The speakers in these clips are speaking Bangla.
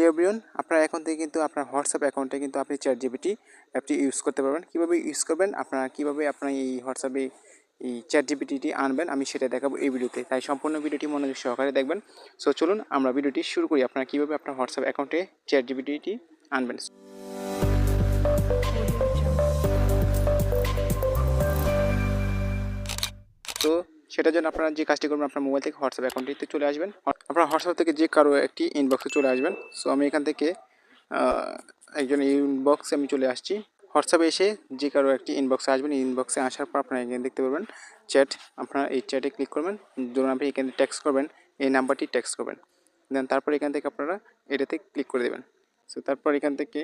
হ্যালো এভরিওন আপনারা এখন থেকে কিন্তু আপনার হোয়াটসঅ্যাপ অ্যাকাউন্টে কিন্তু আপনি চ্যাট জিপিটি অ্যাপটি ইউজ করতে পারবেন। কীভাবে ইউজ করবেন? আপনারা কীভাবে আপনার এই হোয়াটসঅ্যাপে এই চ্যাট জিপিটিটি আনবেন? আমি সেটা দেখাবো এই ভিডিওতে। তাই সম্পূর্ণ ভিডিওটি মনোযোগ সহকারে দেখবেন। সো চলুন আমরা ভিডিওটি শুরু করি। আপনারা কীভাবে আপনার হোয়াটসঅ্যাপ অ্যাকাউন্টে চ্যাট জিপিটিটি আনবেন? তো সেটার জন্য আপনারা যে কাজটি করবেন আপনার মোবাইল থেকে হোয়াটসঅ্যাপ অ্যাকাউন্টটিতে চলে আসবেন। আপনার হোয়াটসঅ্যাপ থেকে যে কারও একটি ইনবক্সে চলে আসবেন। সো আমি এখান থেকে একজন ইনবক্সে আমি চলে আসছি। হোয়াটসঅ্যাপে এসে যে কারও একটি ইনবক্সে আসবেন ইনবক্সে আসার পর আপনারা এখানে দেখতে পারবেন চ্যাট আপনারা এই চ্যাটে ক্লিক করবেন। ধরুন আপনি এখানে টেক্সট করবেন, এই নাম্বারটি টেক্সট করবেন। দেন তারপর এখান থেকে আপনারা এটাতে ক্লিক করে দেবেন। সো তারপর এখান থেকে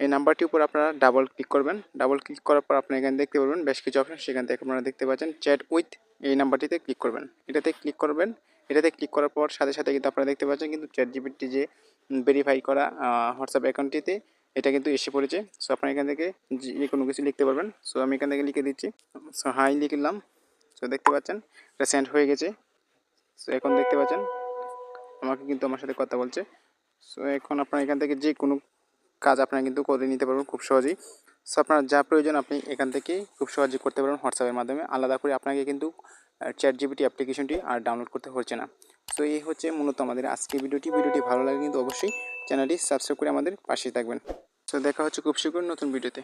এই নাম্বারটির উপর আপনারা ডাবল ক্লিক করবেন। ডাবল ক্লিক করার পর আপনি এখানে দেখতে পারবেন বেশ কিছু অপশন সেখান থেকে আপনারা দেখতে পাচ্ছেন চ্যাট উইথ এই নাম্বারটিতে ক্লিক করবেন। এটাতে ক্লিক করবেন। এটাতে ক্লিক করার পর সাথে সাথে কিন্তু আপনারা দেখতে পাচ্ছেন কিন্তু চ্যাট জিপিটি যে ভেরিফাই করা হোয়াটসঅ্যাপ অ্যাকাউন্টটিতে এটা কিন্তু এসে পড়েছে। সো আপনারা এখান থেকে যে কোনো কিছু লিখতে পারবেন। সো আমি এখান থেকে লিখে দিচ্ছি। সো হাই লিখলাম সো দেখতে পাচ্ছেন এটা সেন্ড হয়ে গেছে। সো এখন দেখতে পাচ্ছেন আমাকে কিন্তু আমার সাথে কথা বলছে। সো এখন আপনারা এখান থেকে যে কোনো কাজ আপনারা কিন্তু করে নিতে পারবেন খুব সহজেই। সো আপনার যা প্রয়োজন আপনি এখান থেকে খুব সহজেই করতে পারবেন হোয়াটসঅ্যাপের মাধ্যমে। আলাদা করে আপনাকে কিন্তু চ্যাট জিবিটি অ্যাপ্লিকেশনটি আর ডাউনলোড করতে হচ্ছে না। তো এই হচ্ছে মূলত আমাদের আজকে ভিডিওটি। ভিডিওটি ভালো লাগে কিন্তু অবশ্যই চ্যানেলটি সাবস্ক্রাইব করে আমাদের পাশেই থাকবেন। তো দেখা হচ্ছে খুব শীঘ্রই নতুন ভিডিওতে।